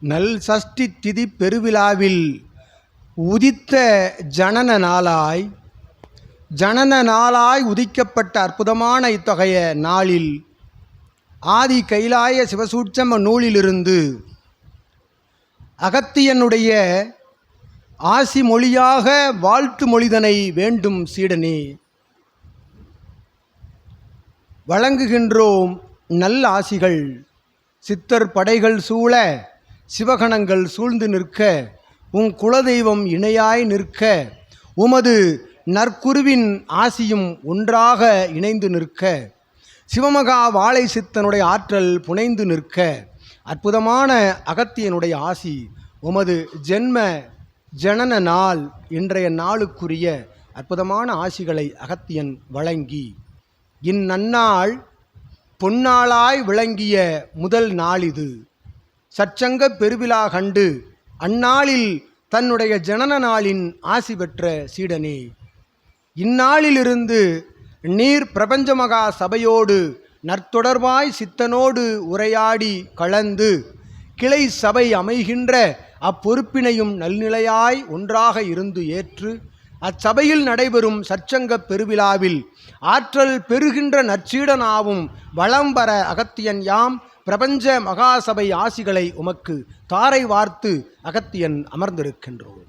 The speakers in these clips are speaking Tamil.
நல் சஷ்டி திதி பெருவிழாவில் உதித்த ஜனன நாளாய் ஜனன நாளாய் உதிக்கப்பட்ட அற்புதமான இத்தகைய நாளில் ஆதி கைலாய சிவசூட்சம நூலிலிருந்து அகத்தியனுடைய ஆசி மொழியாக வாழ்த்து மொழிதனை வேண்டும் சீடனே. வழங்குகின்றோம் நல் ஆசிகள் சித்தர் படைகள் சூழ சிவகணங்கள் சூழ்ந்து நிற்க உன் குலதெய்வம் இணையாய் நிற்க உமது நற்குருவின் ஆசியும் ஒன்றாக இணைந்து நிற்க சிவமகா வாழை சித்தனுடைய ஆற்றல் புனைந்து நிற்க அற்புதமான அகத்தியனுடைய ஆசி உமது ஜென்ம ஜனன நாள் இன்றைய நாளுக்குரிய அற்புதமான ஆசிகளை அகத்தியன் வழங்கி இந்நன்னாள் பொன்னாளாய் விளங்கிய முதல் நாளிது. சச்சங்க பெருவிழா கண்டு அந்நாளில் தன்னுடைய ஜனன நாளின் ஆசி பெற்ற சீடனே. இந்நாளிலிருந்து நீர் பிரபஞ்சமகா சபையோடு நற்தொடர்பாய் சித்தனோடு உரையாடி கலந்து கிளை சபை அமைகின்ற அப்பொறுப்பினையும் நல்நிலையாய் ஒன்றாக இருந்து ஏற்று அச்சபையில் நடைபெறும் சற்சங்கப் பெருவிழாவில் ஆற்றல் பெறுகின்ற நற்சீடனாவும் வளம் வர அகத்தியன் யாம் பிரபஞ்ச மகாசபை ஆசிகளை உமக்கு தாரை வார்த்து அகத்தியன் அமர்ந்திருக்கின்றோம்.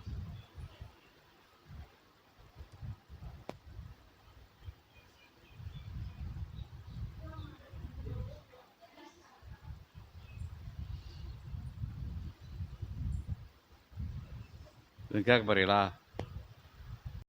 கேட்க போறீங்களா?